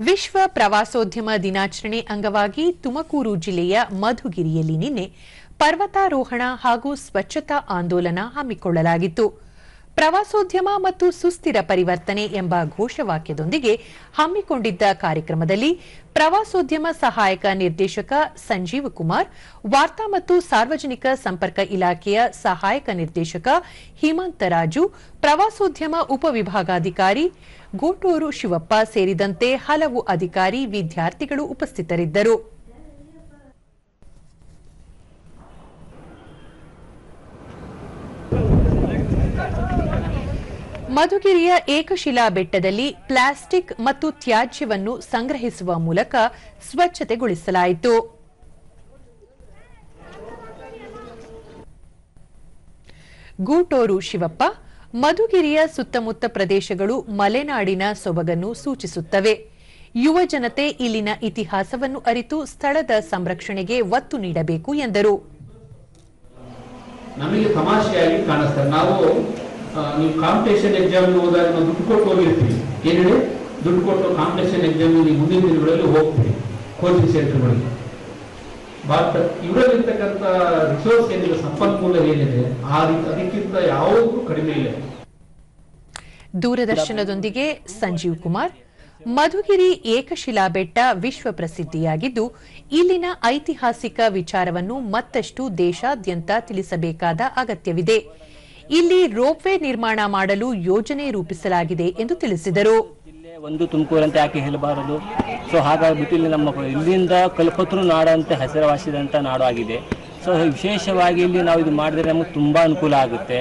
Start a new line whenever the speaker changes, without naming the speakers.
ವಿಶ್ವ ಪ್ರವಾಸೋದ್ಯಮ ದಿನಾಚರಣೆ ಅಂಗವಾಗಿ ತುಮಕೂರು ಜಿಲ್ಲೆಯ ಮಧುಗಿರಿಯಲ್ಲಿ ನಿನ್ನೆ ಪರ್ವತಾರೋಹಣ ಹಾಗೂ ಸ್ವಚ್ಛತಾ ಆಂದೋಲನ ಹಮ್ಮಿಕೊಳ್ಳಲಾಗಿತ್ತು. ಪ್ರವಾಸೋದ್ಯಮ ಮತ್ತು ಸುಸ್ಥಿರ ಪರಿವರ್ತನೆ ಎಂಬ ಘೋಷವಾಕ್ಯದೊಂದಿಗೆ ಹಮ್ಮಿಕೊಂಡಿದ್ದ ಕಾರ್ಯಕ್ರಮದಲ್ಲಿ ಪ್ರವಾಸೋದ್ಯಮ ಸಹಾಯಕ ನಿರ್ದೇಶಕ ಸಂಜೀವ್ ಕುಮಾರ್, ವಾರ್ತಾ ಮತ್ತು ಸಾರ್ವಜನಿಕ ಸಂಪರ್ಕ ಇಲಾಖೆಯ ಸಹಾಯಕ ನಿರ್ದೇಶಕ ಹಿಮಂತ ರಾಜು, ಪ್ರವಾಸೋದ್ಯಮ ಉಪವಿಭಾಗಾಧಿಕಾರಿ ಗೋಟೂರು ಶಿವಪ್ಪ ಸೇರಿದಂತೆ ಹಲವು ಅಧಿಕಾರಿ ವಿದ್ಯಾರ್ಥಿಗಳು ಉಪಸ್ಥಿತರಿದ್ದರು. ಮಧುಗಿರಿಯ ಏಕಶಿಲಾ ಬೆಟ್ಟದಲ್ಲಿ ಪ್ಲಾಸ್ಟಿಕ್ ಮತ್ತು ತ್ಯಾಜ್ಯವನ್ನು ಸಂಗ್ರಹಿಸುವ ಮೂಲಕ ಸ್ವಚ್ಛತೆಗೊಳಿಸಲಾಯಿತು. ಗೂಟೂರು ಶಿವಪ್ಪ, ಮಧುಗಿರಿಯ ಸುತ್ತಮುತ್ತ ಪ್ರದೇಶಗಳು ಮಲೆನಾಡಿನ ಸೊಬಗನ್ನು ಸೂಚಿಸುತ್ತವೆ. ಯುವ ಜನತೆ ಇಲ್ಲಿನ ಇತಿಹಾಸವನ್ನು ಅರಿತು ಸ್ಥಳದ ಸಂರಕ್ಷಣೆಗೆ ಒತ್ತು ನೀಡಬೇಕು ಎಂದರು.
ನಾವು ಕಾಂಪಿಟೇಷನ್ ಎಕ್ಸಾಮ್ ಹೋದಾಗ ನಾವು ದುಡ್ಡು ಕೊಟ್ಟು ಹೋಗಿರ್ತೀವಿ. ಏನು ಹೇಳಿ? ದುಡ್ಡು ಕೊಟ್ಟು ಕಾಂಪಿಟೇಷನ್ ಎಕ್ಸಾಮ್ ನೀವು ಮುಂದಿನ ದಿನಗಳಲ್ಲಿ ಹೋಗ್ತೀವಿ ಕೋಚಿಂಗ್ ಸೆಂಟರ್ಗಳಿಗೆ ಭಾರತ, ಇವರಲ್ಲಿರ್ತಕ್ಕಂಥ ರಿಸೋರ್ಸ್ ಏನಿದೆ, ಸಂಪನ್ಮೂಲ ಏನಿದೆ, ಆ ರೀತಿ ಅದಕ್ಕಿಂತ ಯಾವುದೂ ಕಡಿಮೆ ಇಲ್ಲ.
ದೂರದರ್ಶನದೊಂದಿಗೆ ಸಂಜೀವ್ ಕುಮಾರ್, ಮಧುಗಿರಿ ಏಕಶಿಲಾ ಬೆಟ್ಟ ವಿಶ್ವ ಪ್ರಸಿದ್ಧಿಯಾಗಿದ್ದು, ಇಲ್ಲಿನ ಐತಿಹಾಸಿಕ ವಿಚಾರವನ್ನು ಮತ್ತಷ್ಟು ದೇಶಾದ್ಯಂತ ತಿಳಿಸಬೇಕಾದ ಅಗತ್ಯವಿದೆ. ಇಲ್ಲಿ ರೋಪ್ವೇ ನಿರ್ಮಾಣ ಮಾಡಲು ಯೋಜನೆ ರೂಪಿಸಲಾಗಿದೆ ಎಂದು ತಿಳಿಸಿದರು.
ಒಂದು ತುಮಕೂರು ಅಂತ ಯಾಕೆ ಹೇಳಬಾರದು? ಸೊ ಹಾಗಾಗ್ಬಿಟ್ಟು ಇಲ್ಲಿ ನಮ್ಮ ಇಲ್ಲಿಂದ ಕಲ್ಪತ್ರು ನಾಡು ಅಂತ ಹೆಸರುವಾಸಿದಂಥ ನಾಡು ಆಗಿದೆ ಸೊ ವಿಶೇಷವಾಗಿ ಇಲ್ಲಿ ನಾವು ಇದು ಮಾಡಿದ್ರೆ ನಮಗೆ ತುಂಬಾ ಅನುಕೂಲ ಆಗುತ್ತೆ.